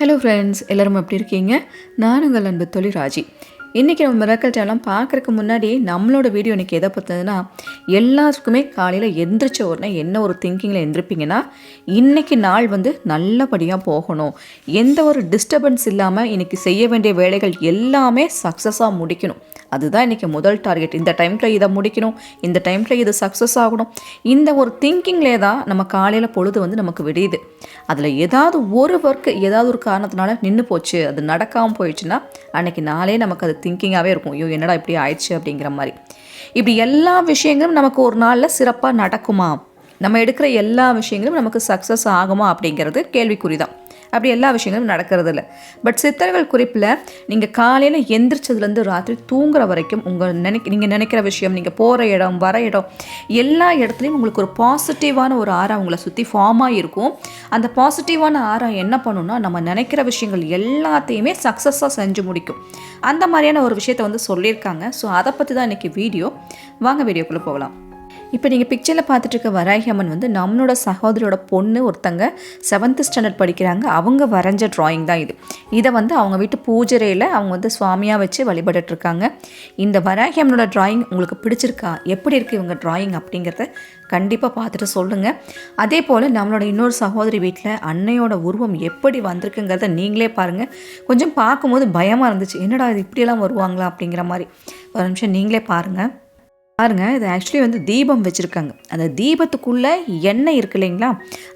Hello friends எல்லோரும் எப்படி இருக்கீங்க? நான் உங்கள் அன்பு தொழில் ராஜி. இன்றைக்கி நம்ம மிராக்கல் சேனல் பார்க்குறதுக்கு முன்னாடி நம்மளோட வீடியோ இன்றைக்கி எதை பார்த்ததுன்னா எல்லாருக்குமே காலையில் எந்திரிச்ச உடனே என்ன ஒரு திங்கிங்கில் எந்திரிப்பீங்கன்னா இன்றைக்கி நாள் வந்து நல்லபடியாக போகணும். எந்த ஒரு டிஸ்டர்பன்ஸ் இல்லாமல் இன்றைக்கி செய்ய வேண்டிய வேலைகள் எல்லாமே சக்ஸஸாக முடிக்கணும். அதுதான் இன்றைக்கி முதல் டார்கெட் இந்த டைமில் இதை முடிக்கணும் இந்த டைமில் இது சக்ஸஸ் ஆகணும். இந்த ஒரு திங்கிங்லே தான் நம்ம காலையில் பொழுது வந்து நமக்கு விடியுது. அதில் ஏதாவது ஒரு ஒர்க்கு ஏதாவது ஒரு காரணத்தினால நின்று போச்சு அது நடக்காமல் போயிடுச்சுன்னா அன்றைக்கி நாளே நமக்கு அது திங்கிங்காகவே இருக்கும். ஐயோ என்னடா இப்படி ஆயிடுச்சு அப்படிங்கிற மாதிரி. இப்படி எல்லா விஷயங்களும் நமக்கு ஒரு நாளில் சிறப்பாக நடக்குமா? நம்ம எடுக்கிற எல்லா விஷயங்களும் நமக்கு சக்ஸஸ் ஆகுமா அப்படிங்கிறது கேள்விக்குறி தான். அப்படி எல்லா விஷயங்களும் நடக்கிறது இல்லை பட் சித்தர்கள் குறிப்பில் நீங்கள் காலையில் எந்திரிச்சதுலேருந்து ராத்திரி தூங்குற வரைக்கும் உங்கள் நினைக்க நீங்கள் நினைக்கிற விஷயம் நீங்கள் போகிற இடம் வர இடம் எல்லா இடத்துலையும் உங்களுக்கு ஒரு பாசிட்டிவான ஒரு ஆரா உங்களை சுற்றி ஃபார்மாக இருக்கும் அந்த பாசிட்டிவான ஆரா என்ன பண்ணுன்னா நம்ம நினைக்கிற விஷயங்கள் எல்லாத்தையுமே சக்ஸஸாக செஞ்சு முடிக்கும். அந்த மாதிரியான ஒரு விஷயத்தை வந்து சொல்லியிருக்காங்க. ஸோ அதை பற்றி தான் இன்றைக்கி வீடியோ வாங்க வீடியோக்குள்ளே போகலாம். இப்போ நீங்கள் பிக்சரில் பார்த்துட்டு இருக்க வராகி அம்மன் வந்து நம்மளோட சகோதரியோட பொண்ணு ஒருத்தங்க செவன்த் ஸ்டாண்டர்ட் படிக்கிறாங்க. அவங்க வரைஞ்ச ட்ராயிங் தான் இது. இதை வந்து அவங்க வீட்டு பூஜரையில் அவங்க வந்து சுவாமியாக வச்சு வழிபட்டுட்டு இருக்காங்க இந்த வராகி அம்மனோட ட்ராயிங் உங்களுக்கு பிடிச்சிருக்கா? எப்படி இருக்குது இவங்க ட்ராயிங் அப்படிங்கிறத கண்டிப்பாக பார்த்துட்டு சொல்லுங்கள் அதே போல் நம்மளோட இன்னொரு சகோதரி வீட்டில் அன்னையோட உருவம் எப்படி வந்திருக்குங்கிறத நீங்களே பாருங்கள் கொஞ்சம் பார்க்கும்போது பயமாக இருந்துச்சு. என்னடா இது இப்படியெல்லாம் வருவாங்களா அப்படிங்கிற மாதிரி. ஒரு நிமிஷம் நீங்களே பாருங்கள் பாருங்க இது ஆக்சுவலி வந்து தீபம் வச்சுருக்காங்க. அந்த தீபத்துக்குள்ளே எண்ணெய் இருக்கு இல்லைங்களா?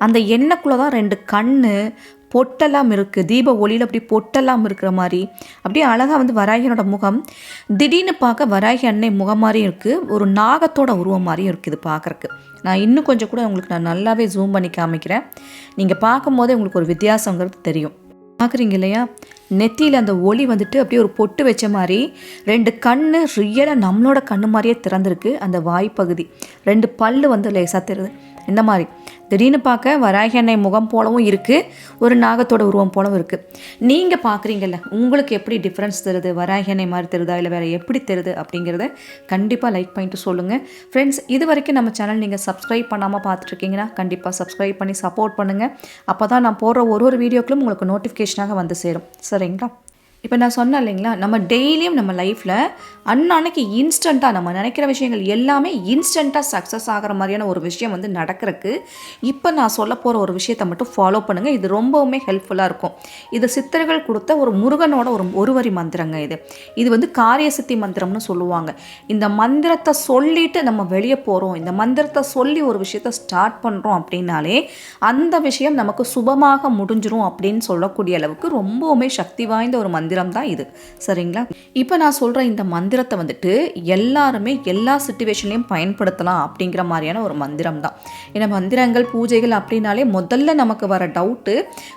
அந்த எண்ணெய்க்குள்ளே தான் ரெண்டு கண் பொட்டெல்லாம் இருக்குது தீப ஒளியில் அப்படி பொட்டெல்லாம் இருக்கிற மாதிரி. அப்படியே அழகாக வந்து வராகியனோட முகம். திடீர்னு பார்க்க வராகி அன்னை முகம் மாதிரியும் இருக்குது ஒரு நாகத்தோட உருவம் மாதிரியும் இருக்குது பார்க்குறக்கு நான் இன்னும் கொஞ்சம் கூட உங்களுக்கு நான் நல்லாவே ஜூம் பண்ணி காமிக்கிறேன். நீங்கள் பார்க்கும்போதே உங்களுக்கு ஒரு வித்தியாசங்கிறது தெரியும். பார்க்குறீங்க இல்லையா நெத்தியில் அந்த ஒளி வந்துட்டு அப்படியே ஒரு பொட்டு வச்ச மாதிரி ரெண்டு கண் ரியலாக நம்மளோட கண்ணு மாதிரியே திறந்திருக்கு அந்த வாய்ப்பகுதி ரெண்டு பல்லு வந்து லேசாக தெரியுது. இந்த மாதிரி. திடீர்னு பார்க்க வராகி அன்னை முகம் போலவும் இருக்குது ஒரு நாகத்தோட உருவம் போலவும் இருக்குது நீங்கள் பார்க்குறீங்கல்ல உங்களுக்கு எப்படி டிஃப்ரென்ஸ் தருது? வராகி அன்னை மாதிரி தருதா? இல்லை வேறு எப்படி தருது? அப்படிங்கிறத கண்டிப்பாக லைக் பண்ணிட்டு சொல்லுங்கள் ஃப்ரெண்ட்ஸ் இது வரைக்கும் நம்ம சேனல் நீங்கள் சப்ஸ்கிரைப் பண்ணாமல் பார்த்துட்ருக்கீங்கன்னா கண்டிப்பாக சப்ஸ்கிரைப் பண்ணி சப்போர்ட் பண்ணுங்கள் அப்போ தான் நான் போடுற ஒரு ஒரு வீடியோக்களும் உங்களுக்கு நோட்டிஃபிகேஷனாக வந்து சேரும். சரிங்களா? இப்போ நான் சொன்னேன் இல்லைங்களா நம்ம டெய்லியும் நம்ம லைஃப்பில் அன்னன்னைக்கு இன்ஸ்டண்ட்டாக நம்ம நினைக்கிற விஷயங்கள் எல்லாமே இன்ஸ்டண்ட்டாக சக்ஸஸ் ஆகிற மாதிரியான ஒரு விஷயம் வந்து நடக்கிறதுக்கு இப்போ நான் சொல்ல போகிற ஒரு விஷயத்தை மட்டும் ஃபாலோ பண்ணுங்கள் இது ரொம்பவுமே ஹெல்ப்ஃபுல்லாக இருக்கும். இது சித்தர்கள் கொடுத்த ஒரு முருகனோட ஒரு ஒரு வரி மந்திரங்க இது. இது வந்து காரிய சித்தி மந்திரம்னு சொல்லுவாங்க. இந்த மந்திரத்தை சொல்லிட்டு நம்ம வெளியே போகிறோம் இந்த மந்திரத்தை சொல்லி ஒரு விஷயத்த ஸ்டார்ட் பண்ணுறோம் அப்படின்னாலே அந்த விஷயம் நமக்கு சுபமாக முடிஞ்சிரும் அப்படின்னு சொல்லக்கூடிய அளவுக்கு ரொம்பவுமே சக்தி வாய்ந்த ஒரு மந்திரம் தான் இது. சரிங்களா? இப்போ நான் சொல்கிற இந்த மந்திரத்தை வந்துட்டு எல்லாருமே எல்லா சுச்சுவேஷன்லையும் பயன்படுத்தலாம் அப்படிங்கிற மாதிரியான ஒரு மந்திரம் தான் ஏன்னா மந்திரங்கள் பூஜைகள் அப்படின்னாலே முதல்ல நமக்கு வர டவுட்டு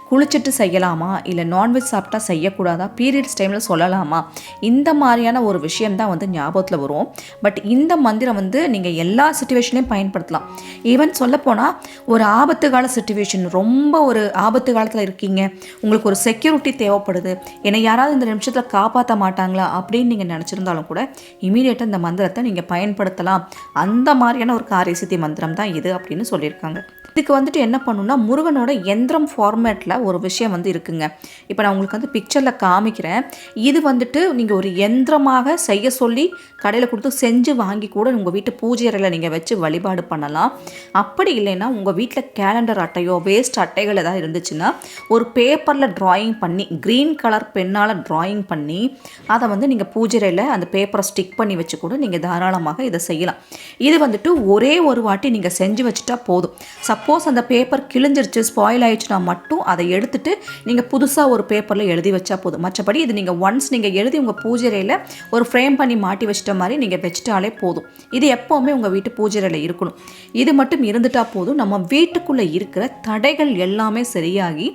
குளிச்சுட்டு செய்யலாமா? இல்லை நான்வெஜ் சாப்பிட்டா செய்யக்கூடாதா? பீரியட்ஸ் டைமில் சொல்லலாமா? இந்த மாதிரியான ஒரு விஷயம் தான் வந்து ஞாபகத்தில் வரும். பட் இந்த மந்திரம் வந்து நீங்கள் எல்லா சுச்சுவேஷன்லையும் பயன்படுத்தலாம். ஈவன் சொல்லப்போனால் ஒரு ஆபத்து கால சுச்சுவேஷன் ரொம்ப ஒரு ஆபத்து காலத்தில் இருக்கீங்க. உங்களுக்கு ஒரு செக்யூரிட்டி தேவைப்படுது. என்னை யாராவது இந்த நிமிஷத்தில் காப்பாற்ற மாட்டாங்களா அப்படின்னு நீங்கள் நினச்சிருந்தாலும் கூட இமீடியட்டாக இந்த மந்திரத்தை நீங்கள் பயன்படுத்தலாம். அந்த மாதிரியான ஒரு காரிய சித்தி மந்திரம் தான் இது அப்படின்னு சொல்லியிருக்காங்க. இதுக்கு வந்துட்டு என்ன பண்ணுன்னா முருகனோட எந்திரம் ஃபார்மேட்டில் ஒரு விஷயம் வந்து இருக்குங்க. இப்போ நான் உங்களுக்கு வந்து பிக்சரில் காமிக்கிறேன். இது வந்துட்டு நீங்கள் ஒரு எந்திரமாக செய்ய சொல்லி கடையில் கொடுத்து செஞ்சு வாங்கி கூட உங்கள் வீட்டு பூஜை அறையில் நீங்கள் வச்சு வழிபாடு பண்ணலாம். அப்படி இல்லைன்னா உங்கள் வீட்டில் கேலண்டர் அட்டையோ வேஸ்ட் அட்டைகள் ஏதாவது இருந்துச்சுன்னா ஒரு பேப்பரில் ட்ராயிங் பண்ணி க்ரீன் கலர் பெண்ணால் ட்ராயிங் பண்ணி அதை வந்து நீங்கள் பூஜை அறையில் அந்த பேப்பரை ஸ்டிக் பண்ணி வச்சு கூட நீங்கள் தாராளமாக இதை செய்யலாம். இது வந்துட்டு ஒரே ஒரு வாட்டி நீங்கள் செஞ்சு வச்சுட்டா போதும். சப்போஸ் சப்போஸ் அந்த பேப்பர் கிழிஞ்சிருச்சு ஸ்பாயில் ஆயிடுச்சுன்னா மட்டும் அதை எடுத்துட்டு நீங்கள் புதுசாக ஒரு பேப்பரில் எழுதி வச்சா போதும். மற்றபடி இது நீங்கள் ஒன்ஸ் நீங்கள் எழுதி உங்கள் பூஜைறையில் ஒரு ஃப்ரேம் பண்ணி மாட்டி வச்சிட்ட மாதிரி நீங்கள் வச்சிட்டாலே போதும். இது எப்போவுமே உங்கள் வீட்டு பூஜைறையில் இருக்கணும். இது மட்டும் இருந்துட்டால் போதும். நம்ம வீட்டுக்குள்ளே இருக்கிற தடைகள் எல்லாமே சரியாகி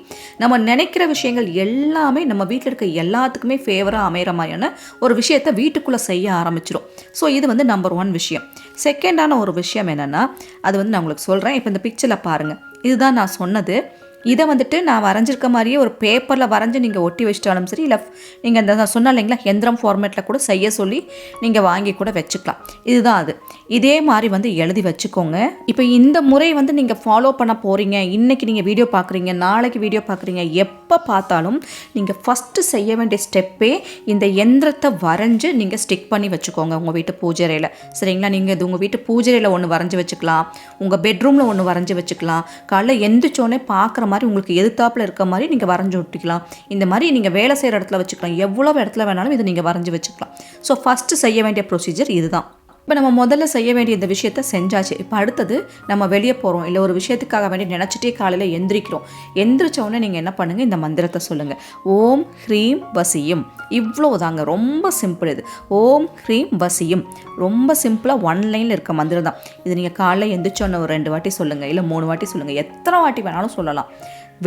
நம்ம நினைக்கிற விஷயங்கள் எல்லாமே நம்ம வீட்டில் இருக்க எல்லாத்துக்குமே ஃபேவராக அமைகிற மாதிரியான ஒரு விஷயத்தை வீட்டுக்குள்ளே செய்ய ஆரம்பிச்சிடும் ஸோ இது வந்து நம்பர் ஒன் விஷயம். செகண்டான ஒரு விஷயம் என்னென்னா அது வந்து நான் உங்களுக்கு சொல்கிறேன் இப்போ இந்த பிக்சரில் பாருங்கள் இதுதான் நான் சொன்னது. இதை வந்துட்டு நான் வரைஞ்சிருக்க மாதிரியே ஒரு பேப்பரில் வரைஞ்சி நீங்கள் ஒட்டி வச்சிட்டாலும் சரி இல்லை நீங்கள் இந்த நான் சொன்னேன் இல்லைங்களா எந்திரம் ஃபார்மேட்டில் கூட செய்ய சொல்லி நீங்கள் வாங்கி கூட வச்சுக்கலாம். இதுதான் அது. இதே மாதிரி வந்து எழுதி வச்சுக்கோங்க. இப்போ இந்த முறை வந்து நீங்கள் ஃபாலோ பண்ண போகிறீங்க இன்றைக்கி நீங்கள் வீடியோ பார்க்குறீங்க நாளைக்கு வீடியோ பார்க்குறீங்க எப்போ பார்த்தாலும் நீங்கள் ஃபஸ்ட்டு செய்ய வேண்டிய ஸ்டெப்பே இந்த எந்திரத்தை வரைஞ்சி நீங்கள் ஸ்டிக் பண்ணி வச்சுக்கோங்க உங்கள் வீட்டு பூஜைறையில் சரிங்களா? நீங்கள் இது உங்கள் வீட்டு பூஜைறையில் ஒன்று வரைஞ்சி வச்சுக்கலாம் உங்கள் பெட்ரூமில் ஒன்று வரைஞ்சி வச்சுக்கலாம் காலைல எந்திரிச்சோடனே பார்க்குற மாதிரி உங்களுக்கு எதிர்த்தாப்பில் இருக்க மாதிரி நீங்கள் வரைஞ்சி விட்டுக்கலாம் இந்த மாதிரி நீங்கள் வேலை செய்கிற இடத்துல வச்சுக்கலாம். எவ்வளோ இடத்துல வேணாலும் இதை நீங்கள் வரைஞ்சி வச்சுக்கலாம். ஸோ ஃபஸ்ட்டு செய்ய வேண்டிய ப்ரொசீஜர் இதுதான். இப்போ நம்ம முதல்ல செய்ய வேண்டிய இந்த விஷயத்த செஞ்சாச்சு. இப்போ அடுத்தது நம்ம வெளியே போகிறோம் இல்லை ஒரு விஷயத்துக்காக வேண்டி நினச்சிட்டே காலையில் எந்திரிக்கிறோம். எந்திரிச்சோடனே நீங்கள் என்ன பண்ணுங்கள் இந்த மந்திரத்தை சொல்லுங்கள் ஓம் ஹ்ரீம் வசியும். இவ்வளோ தாங்க ரொம்ப சிம்பிள் இது. ஓம் ஹ்ரீம் வசியும். ரொம்ப சிம்பிளாக ஒன் லைனில் இருக்க மந்திரம் தான். இது நீங்கள் காலையில் எந்திரிச்சோன்னு ஒரு ரெண்டு வாட்டி சொல்லுங்கள் இல்லை மூணு வாட்டி சொல்லுங்கள் எத்தனை வாட்டி வேணாலும் சொல்லலாம்.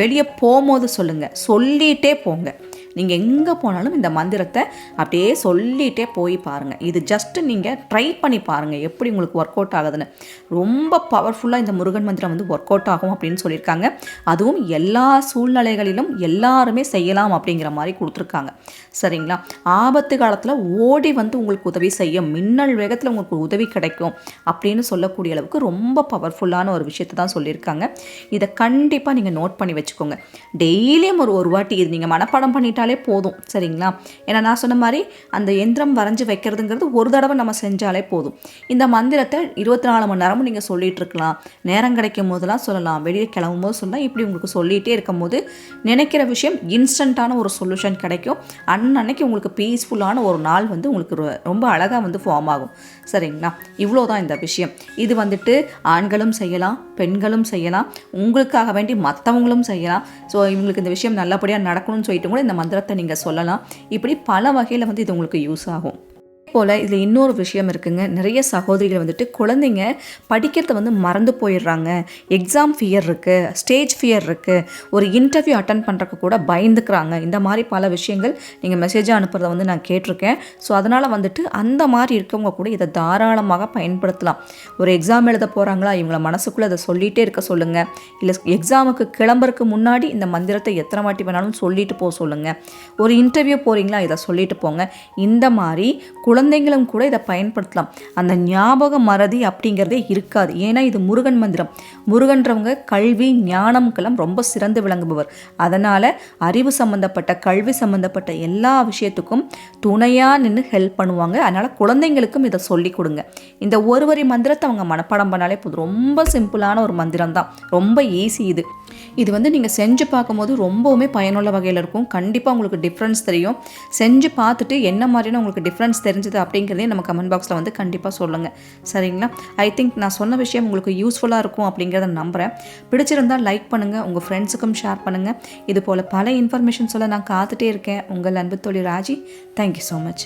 வெளியே போகும்போது சொல்லுங்கள் சொல்லிகிட்டே போங்க. நீங்கள் எங்கே போனாலும் இந்த மந்திரத்தை அப்படியே சொல்லிகிட்டே போய் பாருங்கள் இது ஜஸ்ட்டு நீங்கள் ட்ரை பண்ணி பாருங்கள் எப்படி உங்களுக்கு ஒர்க் அவுட் ஆகுதுன்னு. ரொம்ப பவர்ஃபுல்லாக இந்த முருகன் மந்திரம் வந்து ஒர்க் அவுட் ஆகும் அப்படின்னு சொல்லியிருக்காங்க. அதுவும் எல்லா சூழ்நிலைகளிலும் எல்லாருமே செய்யலாம் அப்படிங்கிற மாதிரி கொடுத்துருக்காங்க. சரிங்களா? ஆபத்து காலத்தில் ஓடி வந்து உங்களுக்கு உதவி செய்யும். மின்னல் வேகத்தில் உங்களுக்கு உதவி கிடைக்கும் அப்படின்னு சொல்லக்கூடிய அளவுக்கு ரொம்ப பவர்ஃபுல்லான ஒரு விஷயத்தை தான் சொல்லியிருக்காங்க. இதை கண்டிப்பாக நீங்கள் நோட் பண்ணி வச்சுக்கோங்க. டெய்லியும் ஒரு ஒரு வாட்டி இது நீங்கள் மனப்பாடம் பண்ணிட்டாலே போதும் சரிங்களா? ஏன்னா நான் சொன்ன மாதிரி அந்த எந்திரம் வரைஞ்சி வைக்கிறதுங்கிறது ஒரு தடவை நம்ம செஞ்சாலே போதும். இந்த மந்திரத்தை இருபத்தி நாலு மணி நேரமும் நீங்கள் சொல்லிட்டு இருக்கலாம் நேரம் கிடைக்கும் போதெல்லாம் சொல்லலாம். வெளியே கிளம்பும் போது சொல்லலாம். இப்படி உங்களுக்கு சொல்லிகிட்டே இருக்கும் போது நினைக்கிற விஷயம் இன்ஸ்டண்ட்டான ஒரு சொல்யூஷன் கிடைக்கும். அன்னன்னைக்கு உங்களுக்கு பீஸ்ஃபுல்லான ஒரு நாள் வந்து உங்களுக்கு ரொ- ரொம்ப அழகாக வந்து ஃபார்ம் ஆகும். சரிங்களா? இவ்வளோ தான் இந்த விஷயம். இது வந்துட்டு ஆண்களும் செய்யலாம் பெண்களும் செய்யலாம். உங்களுக்காக வேண்டி மற்றவங்களும் செய்யலாம். ஸோ இவங்களுக்கு இந்த விஷயம் நல்லபடியாக நடக்கணும்னு சொல்லிட்டு கூட இந்த மந்திரத்தை நீங்கள் சொல்லலாம். இப்படி பல வகையில் வந்து இது உங்களுக்கு யூஸ் ஆகும். போல் இதில் இன்னொரு விஷயம் இருக்குங்க. நிறைய சகோதரிகள் வந்துட்டு குழந்தைங்க படிக்கிறத வந்து மறந்து போயிடுறாங்க. எக்ஸாம் ஃபியர் இருக்குது ஸ்டேஜ் ஃபியர் இருக்குது ஒரு இன்டர்வியூ அட்டன் பண்ணுறக்கு கூட பயந்துக்கிறாங்க. இந்த மாதிரி பல விஷயங்கள் நீங்கள் மெசேஜாக அனுப்புகிறத வந்து நான் கேட்டிருக்கேன். ஸோ அதனால் வந்துட்டு அந்த மாதிரி இருக்கவங்க கூட இதை தாராளமாக பயன்படுத்தலாம். ஒரு எக்ஸாம் எழுத போகிறாங்களா இவங்கள மனசுக்குள்ளே அதை சொல்லிகிட்டே இருக்க சொல்லுங்கள் இல்லை எக்ஸாமுக்கு கிளம்புறதுக்கு முன்னாடி இந்த மந்திரத்தை எத்தனை வாட்டி வேணாலும் சொல்லிட்டு போக சொல்லுங்கள் ஒரு இன்டர்வியூ போகிறீங்களா இதை சொல்லிட்டு போங்க. இந்த மாதிரி குழந்தைங்களும் கூட இதை பயன்படுத்தலாம். அந்த ஞாபக மறதி அப்படிங்கிறதே இருக்காது. ஏன்னா இது முருகன் மந்திரம். முருகன்றவங்க கல்வி ஞானம்கெல்லாம் ரொம்ப சிறந்து விளங்குபவர். அதனால் அறிவு சம்மந்தப்பட்ட கல்வி சம்மந்தப்பட்ட எல்லா விஷயத்துக்கும் துணையாக நின்று ஹெல்ப் பண்ணுவாங்க. அதனால் குழந்தைங்களுக்கும் இதை சொல்லி கொடுங்க. இந்த ஒரு வரி மந்திரத்தை அவங்க மனப்பாடம் பண்ணாலே போதும். ரொம்ப சிம்பிளான ஒரு மந்திரம் தான் ரொம்ப ஈஸி இது. இது வந்து நீங்கள் செஞ்சு பார்க்கும்போது ரொம்பவுமே பயனுள்ள வகையில் இருக்கும். கண்டிப்பாக உங்களுக்கு டிஃப்ரென்ஸ் தெரியும். செஞ்சு பார்த்துட்டு என்ன மாதிரியான உங்களுக்கு டிஃப்ரென்ஸ் தெரிஞ்சது அப்படிங்கிறதையும் நம்ம கமெண்ட் பாக்ஸில் வந்து கண்டிப்பாக சொல்லுங்கள் சரிங்களா? ஐ திங்க் நான் சொன்ன விஷயம் உங்களுக்கு யூஸ்ஃபுல்லாக இருக்கும் அப்படிங்கிறத நம்புகிறேன் பிடிச்சிருந்தால் லைக் பண்ணுங்கள் உங்கள் ஃப்ரெண்ட்ஸுக்கும் ஷேர் பண்ணுங்கள் இது போல் பல இன்ஃபர்மேஷன் சொல்ல நான் காத்துட்டே இருக்கேன். உங்கள் அன்பு தொழில் ராஜி. Thank you so much